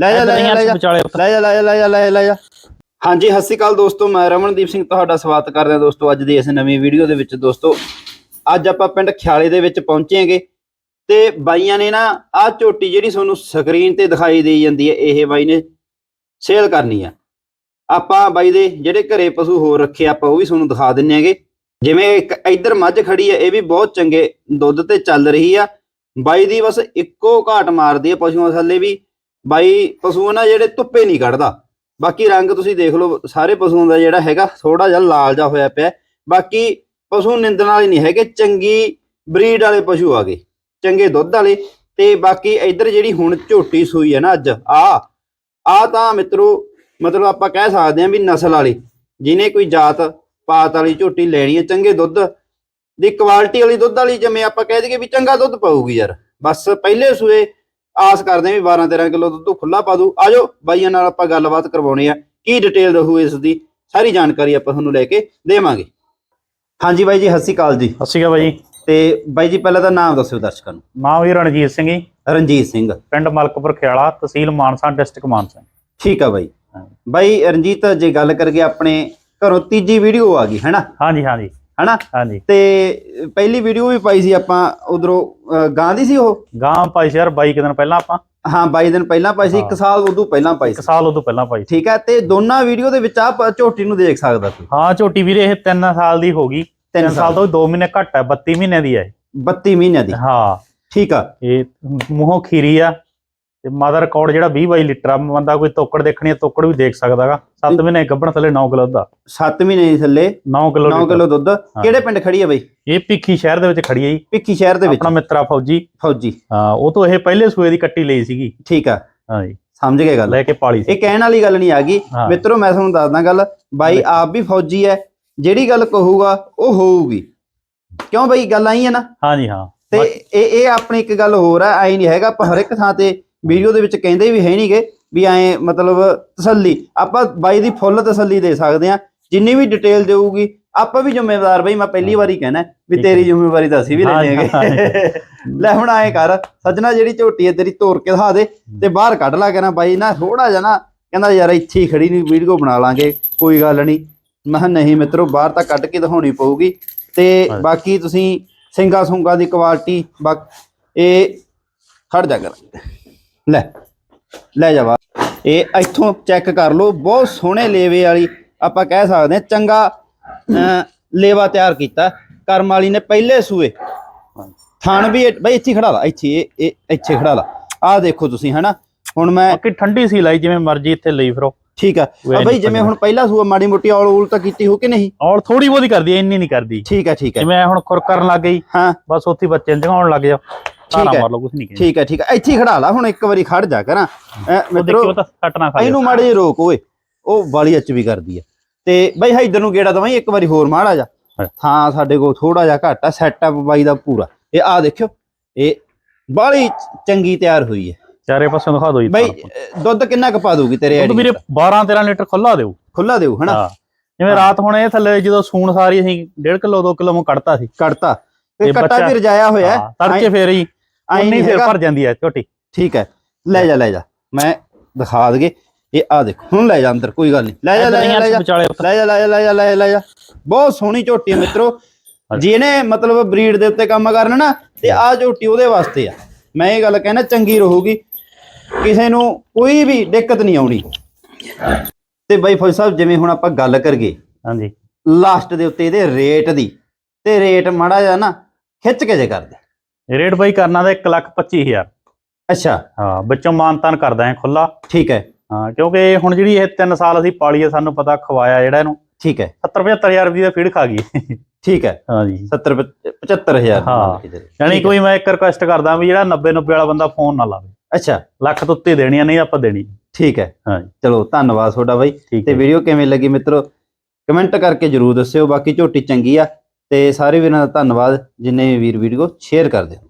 ਲੈ ਜਾ ਲੈ ਜਾ ਲੈ ਜਾ। ਲੈ ਜਾ ਲੈ ਜਾ ਲੈ ਜਾ ਲੈ ਜਾ, ਹਾਂਜੀ ਸਤਿ ਸ਼੍ਰੀ ਅਕਾਲ ਦੋਸਤੋ ਮੈਂ ਰਮਨਦੀਪ ਸਿੰਘ ਤੁਹਾਡਾ ਸਵਾਗਤ ਕਰਦੇ ਹਾਂ ਦੋਸਤੋ ਅੱਜ ਦੀ ਇਸ ਨਵੀਂ ਵੀਡੀਓ ਦੇ ਵਿੱਚ। ਦੋਸਤੋ ਅੱਜ ਆਪਾਂ ਪਿੰਡ ਖਿਆਲੇ ਦੇ ਵਿੱਚ ਪਹੁੰਚੇਗੇ ਤੇ ਬਾਈਆਂ ਨੇ ਨਾ ਆਹ ਝੋਟੀ ਜਿਹੜੀ ਤੁਹਾਨੂੰ ਸਕਰੀਨ ਤੇ ਦਿਖਾਈ ਦੇਈ ਜਾਂਦੀ ਹੈ ਇਹ ਬਾਈ ਨੇ ਸੇਲ ਕਰਨੀ ਆ। ਆਪਾਂ ਬਾਈ ਦੇ ਜਿਹੜੇ ਘਰੇ ਪਸ਼ੂ ਹੋਰ ਰੱਖੇ ਆਪਾਂ ਉਹ ਵੀ ਤੁਹਾਨੂੰ ਦਿਖਾ ਦਿੰਨੇ ਹੈਗੇ। ਜਿਵੇਂ ਇੱਕ ਇੱਧਰ ਮੱਝ ਖੜੀ ਹੈ ਇਹ ਵੀ ਬਹੁਤ ਚੰਗੇ ਦੁੱਧ ਤੇ ਚੱਲ ਰਹੀ ਆ। ਬਾਈ ਦੀ ਬਸ ਇੱਕੋ ਘਾਟ ਮਾਰਦੀ ਹੈ ਪਸ਼ੂਆਂ ਥੱਲੇ ਵੀ। ਬਾਈ, ਪਸ਼ੂ ਨਾ ਜਿਹੜੇ ਧੁੱਪੇ ਨਹੀਂ ਕੱਢਦਾ। ਬਾਕੀ ਰੰਗ ਤੁਸੀਂ ਦੇਖ ਲਓ, ਸਾਰੇ ਪਸ਼ੂਆਂ ਦਾ ਜਿਹੜਾ ਹੈਗਾ ਥੋੜਾ ਜਿਹਾ ਲਾਲ ਜਿਹਾ ਹੋਇਆ ਪਿਆ ਬਾਕੀ ਪਸ਼ੂ ਨਿੰਦਣ ਵਾਲੇ ਨਹੀਂ ਹੈਗੇ, ਚੰਗੀ ਬਰੀਡ ਵਾਲੇ ਪਸ਼ੂ ਆ ਗਏ, ਚੰਗੇ ਦੁੱਧ ਵਾਲੇ। ਤੇ ਬਾਕੀ ਇੱਧਰ ਜਿਹੜੀ ਹੁਣ ਝੋਟੀ ਸੂਈ ਹੈ ਨਾ ਅੱਜ, ਆ ਆ ਤਾਂ ਮਿੱਤਰੋ, ਮਤਲਬ ਆਪਾਂ ਕਹਿ ਸਕਦੇ ਹਾਂ ਵੀ ਨਸਲ ਵਾਲੀ, ਜਿਹਨੇ ਕੋਈ ਜਾਤ ਪਾਤ ਵਾਲੀ ਝੋਟੀ ਲੈਣੀ ਹੈ, ਚੰਗੇ ਦੁੱਧ ਦੀ ਕੁਆਲਿਟੀ ਵਾਲੀ ਦੁੱਧ ਵਾਲੀ, ਜਿਵੇਂ ਆਪਾਂ ਕਹਿ ਦਈਏ ਵੀ ਚੰਗਾ ਦੁੱਧ ਪਾਊਗੀ ਯਾਰ। ਬਸ ਪਹਿਲੇ ਸੂਏ ਆਸ ਕਰਦੇ ਹਾਂ ਵੀ 12 13 ਕਿਲੋ ਦੁੱਧ ਖੁੱਲਾ ਪਾ ਦੂ ਆਜੋ ਬਾਈਆਂ ਨਾਲ ਆਪਾਂ ਗੱਲਬਾਤ ਕਰਵਾਉਣੀ ਆ। ਕੀ ਡਿਟੇਲ ਰਹੂ ਇਸ ਦੀ? ਸਾਰੀ ਜਾਣਕਾਰੀ ਆਪਾਂ ਤੁਹਾਨੂੰ ਲੈ ਕੇ ਦੇਵਾਂਗੇ। ਹਾਂਜੀ ਬਾਈ ਜੀ ਸਤਿ ਸ਼੍ਰੀ ਅਕਾਲ ਜੀ। ਸਤਿ ਸ਼੍ਰੀ ਅਕਾਲ ਬਾਈ ਤੇ ਬਾਈ ਜੀ ਪਹਿਲਾਂ ਤਾਂ ਨਾਮ ਦੱਸਿਓ ਦਰਸ਼ਕਾਂ ਨੂੰ। ਨਾਮ ਵੀ ਰਣਜੀਤ ਸਿੰਘ ਜੀ। ਰਣਜੀਤ ਸਿੰਘ। ਪਿੰਡ ਮਲਕਪੁਰ ਖਿਆਲਾ ਤਹਿਸੀਲ ਮਾਨਸਾ ਡਿਸਟ੍ਰਿਕਟ ਮਾਨਸਾ। ਠੀਕ ਆ ਬਾਈ। ਬਾਈ ਰਣਜੀਤ ਜੇ ਗੱਲ ਕਰਗੇ ਆਪਣੇ ਘਰੋਂ ਤੀਜੀ ਵੀਡੀਓ ਆ ਗਈ ਹੈਨਾ ਹਾਂਜੀ ਹਾਂਜੀ। ਹੈਨਾ? ਹਾਂਜੀ। ਤੇ ਪਹਿਲੀ ਵੀਡੀਓ ਵੀ ਪਾਈ ਸੀ ਆਪਾਂ ਉਧਰੋਂ ਗਾਂ ਦੀ ਸੀ ਉਹ? ਗਾਂ ਪਾਈ ਸੀ ਯਾਰ ਬਾਈ ਕੁ ਦਿਨ ਪਹਿਲਾਂ ਆਪਾਂ। ਹਾਂ 22 ਦਿਨ ਪਹਿਲਾਂ ਪਾਈ ਸੀ ਇੱਕ ਹਾਂ। ਸਾਲ ਉਦੋਂ ਪਹਿਲਾਂ ਪਾਈ ਸੀ। ਸਾਲ ਉਦੋਂ ਪਹਿਲਾਂ ਪਾਈ ਸੀ। ਠੀਕ ਹੈ ਤੇ ਦੋਨਾਂ ਵੀਡੀਓ ਦੇ ਵਿੱਚ ਆਪ ਝੋਟੀ ਨੂੰ ਦੇਖ ਸਕਦਾ ਕੋਈ ਹਾਂ ਝੋਟੀ ਵੀਰੇ ਇਹ 3 ਸਾਲ ਦੀ ਹੋ ਗਈ। 3 ਤਿੰਨ ਸਾਲ ਤੋਂ 2 ਮਹੀਨੇ ਘੱਟ ਹੈ 32 ਮਹੀਨੇ ਦੀ ਹੈ ਇਹ। 32 ਮਹੀਨਿਆਂ ਦੀ। ਹਾਂ। ਠੀਕ ਆ। ਇਹ ਮੂੰਹੋਂ ਖੀਰੀ ਆ। ਤੇ ਮਦਰ ਰਿਕਾਰਡ ਜਿਹੜਾ 20 22 ਲੀਟਰ ਆ ਬੰਦਾ ਕੋਈ ਤੋਕੜ ਦੇਖਣੀ ਹੈ ਤੋਕੜ ਵੀ ਦੇਖ ਸਕਦਾਗਾ 7 ਮਹੀਨੇ ਗੱਭਣ ਥੱਲੇ 9 ਕਿਲੋ ਦਾ 7 ਮਹੀਨੇ ਥੱਲੇ 9 ਕਿਲੋ 9 ਕਿਲੋ ਦੁੱਧ। ਕਿਹੜੇ ਪਿੰਡ ਖੜੀ ਆ ਬਾਈ? ਇਹ ਭਿੱਖੀ ਸ਼ਹਿਰ ਦੇ ਵਿੱਚ ਖੜੀ ਹੈ ਜੀ। ਪਿੱਕੀ ਸ਼ਹਿਰ ਦੇ ਵਿੱਚ। ਆਪਣਾ ਮਿੱਤਰਾ ਫੌਜੀ। ਫੌਜੀ। ਹਾਂ ਉਹ ਤੋਂ ਇਹ ਪਹਿਲੇ ਸੂਏ ਦੀ ਕੱਟੀ ਲਈ ਸੀਗੀ। ਠੀਕ ਆ। ਹਾਂ ਜੀ। ਸਮਝ ਗਏ ਗੱਲ। ਲੈ ਕੇ ਪਾਲੀ ਸੀ। ਇਹ ਕਹਿਣ ਵਾਲੀ ਗੱਲ ਨਹੀਂ ਆ ਗਈ ਹਾਂ। ਮਿੱਤਰੋ ਮੈਂ ਤੁਹਾਨੂੰ ਦੱਸਦਾ ਗੱਲ। ਬਾਈ ਆਪ ਵੀ ਫੌਜੀ ਹੈ ਜਿਹੜੀ ਗੱਲ ਕਹੂਗਾ ਉਹ ਹੋਊਗੀ। ਕਿਉਂ ਬਾਈ? ਗੱਲ ਆਈ ਹੈ ਨਾ। ਹਾਂਜੀ ਹਾਂ। ਤੇ ਇਹ ਇਹ ਆਪਣੀ ਇੱਕ ਗੱਲ ਹੋਰ ਆ। ਐ ਨਹੀਂ ਹੈਗਾ। ਆਪਾਂ ਹਰ ਇੱਕ ਥਾਂ ਤੇ ਵੀਡੀਓ ਦੇ ਵਿੱਚ ਕਹਿੰਦੇ ਵੀ ਹੈ ਨਹੀਂਗੇ ਵੀ ਐ ਮਤਲਬ ਤਸੱਲੀ ਆਪਾਂ ਬਾਈ ਦੀ ਫੁੱਲ ਤਸੱਲੀ ਦੇ ਸਕਦੇ ਆ ਜਿੰਨੀ ਵੀ ਡਿਟੇਲ ਦੇਊਗੀ ਆਪਾਂ ਵੀ ਜ਼ਿੰਮੇਵਾਰ ਬਈ ਮੈਂ ਪਹਿਲੀ ਵਾਰੀ ਕਹਿਣਾ ਵੀ ਤੇਰੀ। ਜ਼ਿੰਮੇਵਾਰੀ ਤਾਂ ਅਸੀਂ ਵੀ ਲੈਣੀ ਹੈਗੇ। ਲੈ ਹੁਣ ਐ ਕਰ ਸੱਜਣਾ ਜਿਹੜੀ ਝੋਟੀ ਹੈ ਤੇਰੀ ਤੋੜ ਕੇ ਦਿਖਾ ਦੇ ਤੇ ਬਾਹਰ ਕੱਢ ਲਾ ਕੇ ਨਾ ਬਾਈ ਨਾ ਥੋੜਾ ਜਿਹਾ ਨਾ ਕਹਿੰਦਾ ਯਾਰ ਇੱਥੇ ਹੀ ਖੜੀ ਨਹੀਂ ਵੀਡੀਓ ਬਣਾ ਲਾਂਗੇ ਕੋਈ ਗੱਲ ਨਹੀਂ। ਮੈਂ ਨਹੀਂ ਮਿੱਤਰੋ ਬਾਹਰ ਤਾਂ ਕੱਢ ਕੇ ਦਿਖਾਉਣੀ ਪਊਗੀ। ਤੇ। ਬਾਕੀ ਤੁਸੀਂ ਸਿੰਗਾ ਸੁੰਗਾ ਦੀ ਕੁਆਲਿਟੀ ਇਹ ਖੜ ਜਾ ਕਰ। ਲੈ ਲੈ ਜਾ ਬਾਹਰ ਇਹ ਇੱਥੋਂ ਚੈੱਕ ਕਰ ਲਓ ਬਹੁਤ ਸੋਹਣੇ ਲੇਵੇ ਵਾਲੀ ਆਪਾਂ ਕਹਿ ਸਕਦੇ ਹਾਂ ਚੰਗਾ ਲੇਵਾ ਤਿਆਰ ਕੀਤਾ। ਕਰਮ ਵਾਲੀ ਨੇ ਪਹਿਲੇ ਸੂਏ। ਥਣ ਵੀ ਬਈ ਇੱਥੇ ਖੜਾ ਲਾ ਇੱਥੇ ਇਹ ਇੱਥੇ ਖੜਾ ਲਾ। ਆਹ ਦੇਖੋ ਤੁਸੀਂ ਹਨਾ? ਹੁਣ ਮੈਂ ਬਾਕੀ ਠੰਡੀ ਸੀ ਲਾਈ ਜਿਵੇਂ ਮਰਜ਼ੀ ਇੱਥੇ ਲਈ ਫਿਰੋ। ਠੀਕ ਆ। ਬਈ ਨੀ ਜਿਵੇਂ ਹੁਣ ਪਹਿਲਾ ਸੂਆ ਮਾੜੀ ਮੋਟੀ ਔਲ ਊਲ ਤਾਂ ਕੀਤੀ ਹੋ ਕਿ ਨਹੀਂ? ਔਰ ਥੋੜੀ ਬਹੁਤੀ ਕਰਦੀ ਐ ਇੰਨੀ ਨਹੀਂ ਕਰਦੀ। ਠੀਕ ਆ ਠੀਕ ਆ। ਜਿਵੇਂ ਹੁਣ ਖੁਰ ਕਰਨ ਲੱਗ ਗਈ ਹਾਂ। ਬਸ ਉੱਥੇ ਬੱਚੇ ਜਗਾਉਣ ਲੱਗ ਜਾ ਹੈ। ਮਾਰ ਲਓ ਕੁਝ ਨਹੀਂ ਕਹਿੰਦੇ। ਠੀਕ ਆ ਠੀਕ ਆ ਇੱਥੇ ਹੀ ਖੜਾ ਲਾ ਹੁਣ ਇੱਕ ਵਾਰੀ ਖੜ ਜਾ ਕਰਾਂ। ਮਿੱਤਰੋ ਦੇਖਿਓ ਤਾਂ ਨਾ ਖਾ ਇਹਨੂੰ ਮਾੜੇ ਰੋਕ ਓਏ ਉਹ ਵਾਲੀ ਅੱਚ ਵੀ ਕਰਦੀ ਆ ਤੇ ਬਈ ਹਾਂ ਇਧਰ ਨੂੰ ਗੇੜਾ ਦਵਾਈ ਇੱਕ ਵਾਰੀ ਹੋਰ ਮਾੜਾ ਜਾ ਹਾਂ। ਹਾਂ ਸਾਡੇ ਕੋਲ ਥੋੜਾ ਜਿਹਾ ਘੱਟ ਆ ਸੈਟਅਪ ਬਾਈ ਦਾ ਪੂਰਾ। ਇਹ ਆ ਦੇਖਿਓ ਇਹ ਬਾਲੀ ਚੰਗੀ ਤਿਆਰ ਹੋਈ ਹੈ। ਚਾਰੇ ਪਾਸੇ ਦਿਖਾ ਦਿਓ ਜੀ ਬਈ ਦੁੱਧ ਕਿੰਨਾ ਕੁ ਪਾ ਦੂਗੀ ਤੇਰੇ ਆਈਡੀ ਵੀਰੇ 12 13 ਲੀਟਰ ਖੁੱਲਾ ਦਿਓ। ਖੁੱਲਾ ਦੇਊ ਹਨਾ? ਹਾਂ। ਜਿਵੇਂ ਰਾਤ ਹੁਣ ਇਹ ਥੱਲੇ ਜਦੋਂ ਸੂਣ ਸਾਰੀ ਅਸੀਂ 1.5 ਕਿਲੋ 2 ਕਿਲੋ ਮੈਂ ਕੱਢਤਾ ਸੀ। ਕੱਟਤਾ ਤੇ ਕੱਟਾ ਵੀ ਰਜਾਇਆ ਹੋਇਆ। ਹਾਂ, ਤੜਕੇ ਫੇਰ ਹੀ ਉਨੀ ਨਹੀਂ ਫੇਰ ਭਰ ਜਾਂਦੀ ਹੈ ਝੋਟੀ। ਠੀਕ ਹੈ ਲੈ ਜਾ ਲੈ ਜਾ। ਮੈਂ ਦਿਖਾ ਦਗੇ। ਇਹ ਆ ਦੇਖੋ ਹੁਣ ਲੈ ਜਾ ਅੰਦਰ ਕੋਈ ਗੱਲ ਨਹੀਂ। ਲੈ ਜਾ ਲੈ ਜਾ ਲੈ ਜਾ। ਵਿਚਾਲੇ ਉੱਤਰ। ਲੈ ਜਾ ਲੈ ਜਾ ਲੈ ਜਾ ਲੈ ਜਾ, ਲੈ ਜਾ। ਬਹੁਤ ਸੋਹਣੀ ਝੋਟੀ ਹੈ ਮਿੱਤਰੋ। ਜਿਹਨੇ ਮਤਲਬ ਬਰੀਡ ਦੇ ਉੱਤੇ ਕੰਮ ਕਰਨਾ ਨਾ ਤੇ ਆ ਝੋਟੀ ਉਹਦੇ ਵਾਸਤੇ ਆ। ਮੈਂ ਇਹ ਗੱਲ ਕਹਿਣਾ ਚੰਗੀ ਰਹੂਗੀ। ਕਿਸੇ ਨੂੰ ਕੋਈ ਵੀ ਦਿੱਕਤ ਨਹੀਂ ਆਉਣੀ। ਤੇ ਬਾਈ ਫੌਜ ਸਾਹਿਬ ਜਿਵੇਂ ਹੁਣ ਆਪਾਂ ਗੱਲ ਕਰਗੇ ਹਾਂਜੀ। ਲਾਸਟ ਦੇ ਉੱਤੇ ਇਹਦੇ ਰੇਟ ਦੀ। ਤੇ ਰੇਟ ਮਾੜਾ ਜਿਹਾ ਨਾ ਖਿੱਚ ਕੇ ਜੇ ਕਰਦੇ। ਰੇਟ ਬਾਈ ਕਰਨਾ ਦਾ 1 ਲੱਖ 25 ਹਜ਼ਾਰ। ਅੱਛਾ। ਹਾਂ ਵਿੱਚੋਂ ਮਾਨਤਾਨ ਕਰਦਾ ਹੈ ਖੁੱਲਾ ਠੀਕ ਹੈ। ਹਾਂ ਕਿਉਂਕਿ ਹੁਣ ਜਿਹੜੀ ਇਹ 3 ਸਾਲ ਅਸੀਂ ਪਾਲੀ ਹੈ ਸਾਨੂੰ ਪਤਾ ਖਵਾਇਆ ਜਿਹੜਾ ਇਹਨੂੰ। ਠੀਕ ਹੈ। 70 75000 ਰੁਪਏ ਦਾ ਫੀਡ ਖਾ ਗਈ। ਠੀਕ ਹੈ। ਹਾਂਜੀ 70 75000 ਹਾਂ। ਯਾਨੀ ਕੋਈ ਮੈਂ ਇੱਕ ਰਿਕੁਐਸਟ ਕਰਦਾ ਵੀ ਜਿਹੜਾ 90 90 ਵਾਲਾ ਬੰਦਾ ਫੋਨ ਨਾ ਲਾਵੇ। ਅੱਛਾ। ਲੱਖ ਤੋਂ ਉੱਤੇ ਦੇਣੀ ਨਹੀਂ ਆਪਾਂ ਦੇਣੀ। ਠੀਕ ਹੈ। ਹਾਂਜੀ ਚਲੋ ਧੰਨਵਾਦ ਤੁਹਾਡਾ ਬਾਈ। ਤੇ ਹੈ। ਵੀਡੀਓ ਕਿਵੇਂ ਲੱਗੀ ਮਿੱਤਰੋ? ਕਮੈਂਟ ਕਰਕੇ ਜਰੂਰ ਦੱਸਿਓ। ਬਾਕੀ ਝੋਟੀ ਚੰਗੀ ਆ। ਤੇ ਸਾਰੇ ਵੀਰਾਂ ਦਾ ਧੰਨਵਾਦ। ਜਿੰਨੇ ਵੀ ਵੀਰ ਵੀਡੀਓ ਸ਼ੇਅਰ ਕਰਦੇ ਹੋ।